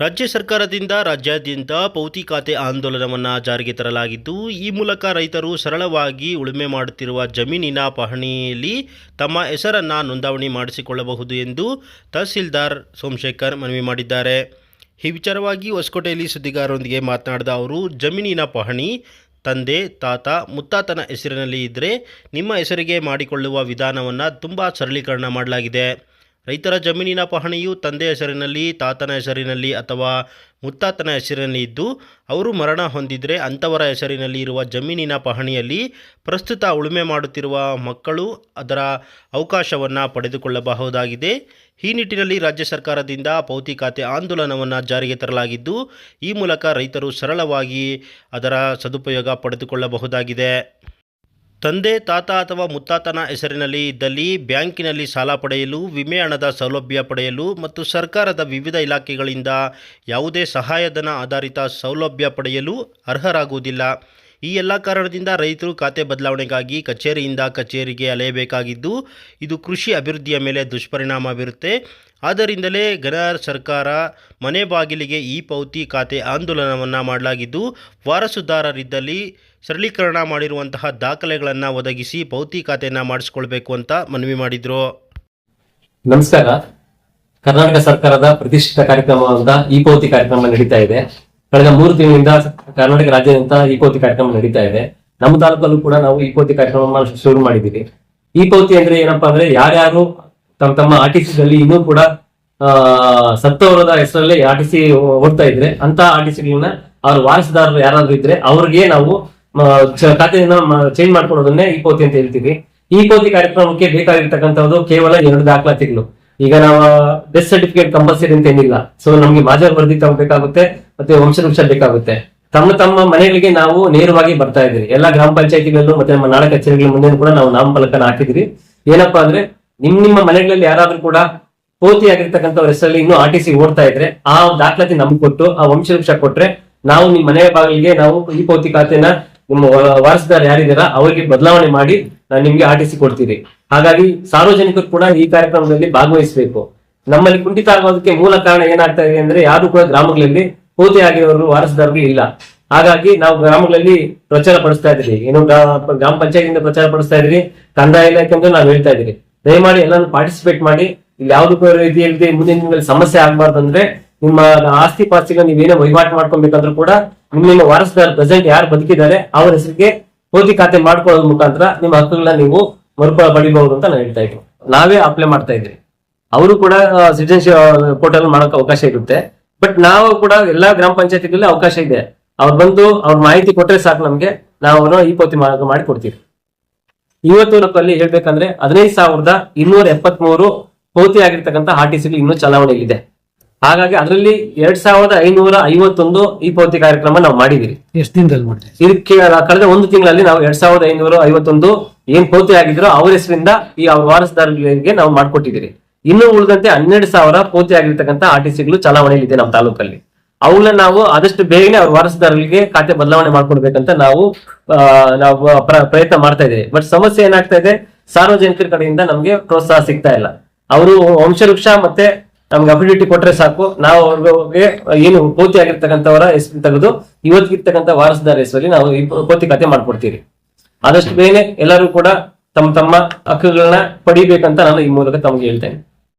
ರಾಜ್ಯ ಸರ್ಕಾರದಿಂದ ರಾಜ್ಯಾದ್ಯಂತ ಪೌತಿ ಖಾತೆ ಆಂದೋಲನವನ್ನು ಜಾರಿಗೆ ತರಲಾಗಿದ್ದು, ಈ ಮೂಲಕ ರೈತರು ಸರಳವಾಗಿ ಉಳುಮೆ ಮಾಡುತ್ತಿರುವ ಜಮೀನಿನ ಪಹಣಿಯಲ್ಲಿ ತಮ್ಮ ಹೆಸರನ್ನು ನೋಂದಾವಣಿ ಮಾಡಿಸಿಕೊಳ್ಳಬಹುದು ಎಂದು ತಹಸೀಲ್ದಾರ್ ಸೋಮಶೇಖರ್ ಮನವಿ ಮಾಡಿದ್ದಾರೆ. ಈ ವಿಚಾರವಾಗಿ ಹೊಸಕೋಟೆಯಲ್ಲಿ ಸುದ್ದಿಗಾರರೊಂದಿಗೆ ಮಾತನಾಡಿದ ಅವರು, ಜಮೀನಿನ ಪಹಣಿ ತಂದೆ, ತಾತ, ಮುತ್ತಾತನ ಹೆಸರಿನಲ್ಲಿ ಇದ್ದರೆ ನಿಮ್ಮ ಹೆಸರಿಗೆ ಮಾಡಿಕೊಳ್ಳುವ ವಿಧಾನವನ್ನು ತುಂಬ ಸರಳೀಕರಣ ಮಾಡಲಾಗಿದೆ. ರೈತರ ಜಮೀನಿನ ಪಹಣಿಯು ತಂದೆ ಹೆಸರಿನಲ್ಲಿ, ತಾತನ ಹೆಸರಿನಲ್ಲಿ ಅಥವಾ ಮುತ್ತಾತನ ಹೆಸರಿನಲ್ಲಿ ಇದ್ದು, ಅವರು ಮರಣ ಹೊಂದಿದರೆ ಅಂಥವರ ಹೆಸರಿನಲ್ಲಿ ಇರುವ ಜಮೀನಿನ ಪಹಣಿಯಲ್ಲಿ ಪ್ರಸ್ತುತ ಉಳುಮೆ ಮಾಡುತ್ತಿರುವ ಮಕ್ಕಳು ಅದರ ಅವಕಾಶವನ್ನು ಪಡೆದುಕೊಳ್ಳಬಹುದಾಗಿದೆ. ಈ ನಿಟ್ಟಿನಲ್ಲಿ ರಾಜ್ಯ ಸರ್ಕಾರದಿಂದ ಪೌತಿ ಖಾತೆ ಆಂದೋಲನವನ್ನು ಜಾರಿಗೆ ತರಲಾಗಿದ್ದು, ಈ ಮೂಲಕ ರೈತರು ಸರಳವಾಗಿ ಅದರ ಸದುಪಯೋಗ ಪಡೆದುಕೊಳ್ಳಬಹುದಾಗಿದೆ. ತಂದೆ, ತಾತ ಅಥವಾ ಮುತ್ತಾತನ ಹೆಸರಿನಲ್ಲಿ ಇದ್ದಲ್ಲಿ ಬ್ಯಾಂಕಿನಲ್ಲಿ ಸಾಲ ಪಡೆಯಲು, ವಿಮೆ ಹಣದ ಸೌಲಭ್ಯ ಪಡೆಯಲು ಮತ್ತು ಸರ್ಕಾರದ ವಿವಿಧ ಇಲಾಖೆಗಳಿಂದ ಯಾವುದೇ ಸಹಾಯಧನ ಆಧಾರಿತ ಸೌಲಭ್ಯ ಪಡೆಯಲು ಅರ್ಹರಾಗುವುದಿಲ್ಲ. ಈ ಎಲ್ಲ ಕಾರಣದಿಂದ ರೈತರು ಖಾತೆ ಬದಲಾವಣೆಗಾಗಿ ಕಚೇರಿಯಿಂದ ಕಚೇರಿಗೆ ಅಲೆಯಬೇಕಾಗಿದ್ದು, ಇದು ಕೃಷಿ ಅಭಿವೃದ್ಧಿಯ ಮೇಲೆ ದುಷ್ಪರಿಣಾಮ ಬೀರುತ್ತೆ. ಆದ್ದರಿಂದಲೇ ಗನ ಸರ್ಕಾರ ಮನೆ ಬಾಗಿಲಿಗೆ ಈ ಪೌತಿ ಖಾತೆ ಆಂದೋಲನವನ್ನು ಮಾಡಲಾಗಿದ್ದು, ವಾರಸುದಾರರಿದ್ದಲ್ಲಿ ಸರಳೀಕರಣ ಮಾಡಿರುವಂತಹ ದಾಖಲೆಗಳನ್ನು ಒದಗಿಸಿ ಖಾತೆಯನ್ನು ಮಾಡಿಸ್ಕೊಳ್ಬೇಕು ಅಂತ ಮನವಿ ಮಾಡಿದ್ರು. ನಮಸ್ಕಾರ. ಕರ್ನಾಟಕ ಸರ್ಕಾರದ ಪ್ರತಿಷ್ಠಿತ ಕಾರ್ಯಕ್ರಮವಾದ ಈ ಪೌತಿ ಕಾರ್ಯಕ್ರಮ ನಡೀತಾ ಇದೆ. ಕಳೆದ ಮೂರು ತಿಂಗಳಿಂದ ಕರ್ನಾಟಕ ರಾಜ್ಯದಂತಹ ಈ ಪೌತಿ ಕಾರ್ಯಕ್ರಮ ನಡೀತಾ ಇದೆ. ನಮ್ಮ ತಾಲೂಕಲ್ಲೂ ಕೂಡ ನಾವು ಈ ಪೌತಿ ಕಾರ್ಯಕ್ರಮ ಶುರು ಮಾಡಿದ್ದೀವಿ. ಈ ಪೌತಿ ಅಂದ್ರೆ ಏನಪ್ಪಾ ಅಂದ್ರೆ ಯಾರ್ಯಾರು ತಮ್ಮ ತಮ್ಮ ಆರ್ ಟಿ ಸಿಗಳಲ್ಲಿ ಇನ್ನೂ ಕೂಡ ಸತ್ತವರದ ಹೆಸರಲ್ಲಿ ಆರ್ ಟಿ ಸಿ ಓಡ್ತಾ ಇದ್ರೆ ಅಂತ ಆರ್ ಟಿ ಸಿಗಳನ್ನ ಅವ್ರ ವಾರಸದಾರರು ಯಾರಾದ್ರೂ ಇದ್ರೆ ಅವ್ರಿಗೆ ನಾವು ಖಾತೆಯನ್ನ ಚೇಂಜ್ ಮಾಡ್ಕೊಳ್ಳೋದನ್ನೇ ಈ ಕೋತಿ ಅಂತ ಹೇಳ್ತೀವಿ. ಈ ಕೋತಿ ಕಾರ್ಯಕ್ರಮಕ್ಕೆ ಬೇಕಾಗಿರ್ತಕ್ಕಂಥದ್ದು ಕೇವಲ ಎರಡು ದಾಖಲಾತಿಗಳು. ಈಗ ನಾವು ಡೆತ್ ಸರ್ಟಿಫಿಕೇಟ್ ಕಂಪಲ್ಸರಿ ಅಂತ ಏನಿಲ್ಲ. ಸೊ ನಮ್ಗೆ ಮಾಜರ್ ವರದಿ ತಗೋಬೇಕಾಗುತ್ತೆ, ಮತ್ತೆ ವಂಶವೃಕ್ಷ ಬೇಕಾಗುತ್ತೆ. ತಮ್ಮ ತಮ್ಮ ಮನೆಗಳಿಗೆ ನಾವು ನೇರವಾಗಿ ಬರ್ತಾ ಇದ್ದೀವಿ ಎಲ್ಲಾ ಗ್ರಾಮ ಪಂಚಾಯತಿಗಳಲ್ಲೂ ಮತ್ತೆ ನಮ್ಮ ನಾಡ ಕಚೇರಿಗಳ ಮುಂದೆ ಕೂಡ ನಾವು ನಾಮಫಲಕನ ಹಾಕಿದ್ರಿ ಏನಪ್ಪಾ ಅಂದ್ರೆ, ನಿಮ್ ನಿಮ್ಮ ಮನೆಗಳಲ್ಲಿ ಯಾರಾದ್ರೂ ಕೂಡ ಪೋತಿ ಆಗಿರ್ತಕ್ಕಂಥವ್ರ ಹೆಸರಲ್ಲಿ ಇನ್ನೂ ಆರ್ ಟಿ ಓಡ್ತಾ ಇದ್ರೆ, ಆ ದಾಖಲಾತಿ ನಮ್ಗೆ ಕೊಟ್ಟು, ಆ ವಂಶವೃಕ್ಷ ಕೊಟ್ರೆ, ನಾವು ನಿಮ್ ಮನೆ ಬಾಗಿಲಿಗೆ ನಾವು ಈ ಕೋತಿ ಖಾತೆನ ನಿಮ್ಮ ವಾರಸುದಾರ ಯಾರಿದಾರ ಅವರಿಗೆ ಬದಲಾವಣೆ ಮಾಡಿ ನಾನು ನಿಮ್ಗೆ ಆಟಿಸಿ ಕೊಡ್ತೀವಿ ಹಾಗಾಗಿ ಸಾರ್ವಜನಿಕರು ಕೂಡ ಈ ಕಾರ್ಯಕ್ರಮದಲ್ಲಿ ಭಾಗವಹಿಸಬೇಕು. ನಮ್ಮಲ್ಲಿ ಕುಂಠಿತ ಆಗೋದಕ್ಕೆ ಮೂಲ ಕಾರಣ ಏನಾಗ್ತಾ ಇದೆ ಅಂದ್ರೆ ಯಾರು ಕೂಡ ಗ್ರಾಮಗಳಲ್ಲಿ ಪೂರ್ತಿ ಆಗಿರೋರು ವಾರಸುದಾರರು ಇಲ್ಲ. ಹಾಗಾಗಿ ನಾವು ಗ್ರಾಮಗಳಲ್ಲಿ ಪ್ರಚಾರ ಪಡಿಸ್ತಾ ಇದ್ದೀವಿ. ಏನು ಗ್ರಾ- ಗ್ರಾಮ ಪಂಚಾಯತಿಯಿಂದ ಪ್ರಚಾರ ಪಡಿಸ್ತಾ ಇದ್ದೀರಿ ಕಂದಾಯ ಇಲಾಖೆ ಅಂತ ನಾವು ಹೇಳ್ತಾ ಇದೀವಿ ದಯಮಾಡಿ ಎಲ್ಲಾನು ಪಾರ್ಟಿಸಿಪೇಟ್ ಮಾಡಿ, ಇಲ್ಲಿ ಯಾವ್ದು ರೀತಿಯಲ್ಲಿ ಮುಂದಿನ ಸಮಸ್ಯೆ ಆಗ್ಬಾರ್ದು ಅಂದ್ರೆ ನಿಮ್ಮ ಆಸ್ತಿ ಪಾಸ್ತಿಗೆ ನೀವೇನೇ ವಹಿವಾಟು ಮಾಡ್ಕೊಬೇಕಂದ್ರೂ ಕೂಡ ನಿಮ್ಮ ವಾರಸದಾರ ಪ್ರೆಸೆಂಟ್ ಯಾರು ಬದುಕಿದ್ದಾರೆ, ಅವ್ರ ಹೆಸರಿಗೆ ಪೋತಿ ಖಾತೆ ಮಾಡ್ಕೊಳ್ಳೋದ್ರ ಮುಖಾಂತರ ನಿಮ್ಮ ಹಕ್ಕುಗಳನ್ನ ನೀವು ಮರುಪ ಪಡಿಬಹುದು ಅಂತ ನಾನು ಹೇಳ್ತಾ ಇದ್ದೀನಿ. ನಾವೇ ಅಪ್ಲೈ ಮಾಡ್ತಾ ಇದ್ರಿ ಅವರು ಕೂಡ ಸಿಟಿಜನ್ಶಿಪ್ ಪೋರ್ಟಲ್ ಮಾಡೋಕೆ ಅವಕಾಶ ಇರುತ್ತೆ. ಬಟ್ ನಾವು ಕೂಡ ಎಲ್ಲಾ ಗ್ರಾಮ ಪಂಚಾಯತಿಗಳಲ್ಲಿ ಅವಕಾಶ ಇದೆ. ಅವ್ರು ಬಂದು ಅವ್ರ ಮಾಹಿತಿ ಕೊಟ್ಟರೆ ಸಾಕು ನಮ್ಗೆ. ನಾವು ಅವ್ರನ್ನ ಈ ಪೋತಿ ಮಾಡಿ ಕೊಡ್ತೀವಿ. ಇವತ್ತು ಅಲ್ಲಿ ಹೇಳ್ಬೇಕಂದ್ರೆ ಹದಿನೈದು ಸಾವಿರದ ಇನ್ನೂರ ಎಪ್ಪತ್ಮೂರು ಪೋತಿ ಆಗಿರ್ತಕ್ಕಂಥ ಆರ್ ಟಿ ಸಿಗಳು ಇನ್ನೂ ಚಲಾವಣೆಯಲ್ಲಿದೆ. ಹಾಗಾಗಿ ಅದರಲ್ಲಿ ಎರಡ್ ಸಾವಿರದ ಐನೂರ ಐವತ್ತೊಂದು ಈ ಪೌತಿ ಕಾರ್ಯಕ್ರಮ ನಾವು ಮಾಡಿದಿರಿ ಎಷ್ಟು ದಿನದಲ್ಲಿ ಮಾಡಿದ್ವಿ ಇದಕ್ಕೆ ಕಳೆದ ಒಂದು ತಿಂಗಳಲ್ಲಿ ನಾವು ಎರಡ್ ಸಾವಿರದ ಐನೂರ ಐವತ್ತೊಂದು ಏನ್ ಪೌತಿ ಆಗಿದ್ರು ಅವ್ರ ಹೆಸರಿಂದ ಈ ಅವ್ರ ವಾರಸದಾರರಿಗೆ ನಾವು ಮಾಡ್ಕೊಟ್ಟಿದ್ದೀರಿ. ಇನ್ನು ಉಳಿದಂತೆ ಹನ್ನೆರಡು ಸಾವಿರ ಪೌತಿ ಆಗಿರ್ತಕ್ಕಂಥ ಆರ್ ಟಿ ಸಿಗಳು ಚಲಾವಣೆಯಲ್ಲಿದೆ ನಮ್ಮ ತಾಲೂಕಲ್ಲಿ. ಅವುಗಳನ್ನ ನಾವು ಆದಷ್ಟು ಬೇಗನೆ ಅವ್ರ ವಾರಸದಾರರಿಗೆ ಖಾತೆ ಬದಲಾವಣೆ ಮಾಡ್ಕೊಡ್ಬೇಕಂತ ನಾವು ನಾವು ಪ್ರ- ಪ್ರಯತ್ನ ಮಾಡ್ತಾ ಇದ್ದೀವಿ. ಬಟ್ ಸಮಸ್ಯೆ ಏನಾಗ್ತಾ ಇದೆ ಸಾರ್ವಜನಿಕರ ಕಡೆಯಿಂದ ನಮ್ಗೆ ಪ್ರೋತ್ಸಾಹ ಸಿಗ್ತಾ ಇಲ್ಲ. ಅವರು ವಂಶವೃಕ್ಷ ಮತ್ತೆ ನಮ್ಗೆ ಅಫಿಡಿಟಿ ಕೊಟ್ರೆ ಸಾಕು. ನಾವು ಅವ್ರಿಗೆ ಏನು ಪೌತಿ ಆಗಿರ್ತಕ್ಕಂಥವರ ಹೆಸರು ತೆಗೆದು ಇವತ್ತಿರ್ತಕ್ಕಂಥ ವಾರಸದಾರ ಹೆಸರಲ್ಲಿ ನಾವು ಈ ಪೌತಿ ಖಾತೆ ಮಾಡ್ಕೊಡ್ತೀವಿ ಆದಷ್ಟು ಬೇನೆ ಎಲ್ಲರೂ ಕೂಡ ತಮ್ಮ ತಮ್ಮ ಹಕ್ಕುಗಳನ್ನ ಪಡಿಬೇಕಂತ ನಾನು ಈ ಮೂಲಕ ತಮಗೆ ಹೇಳ್ತೇನೆ.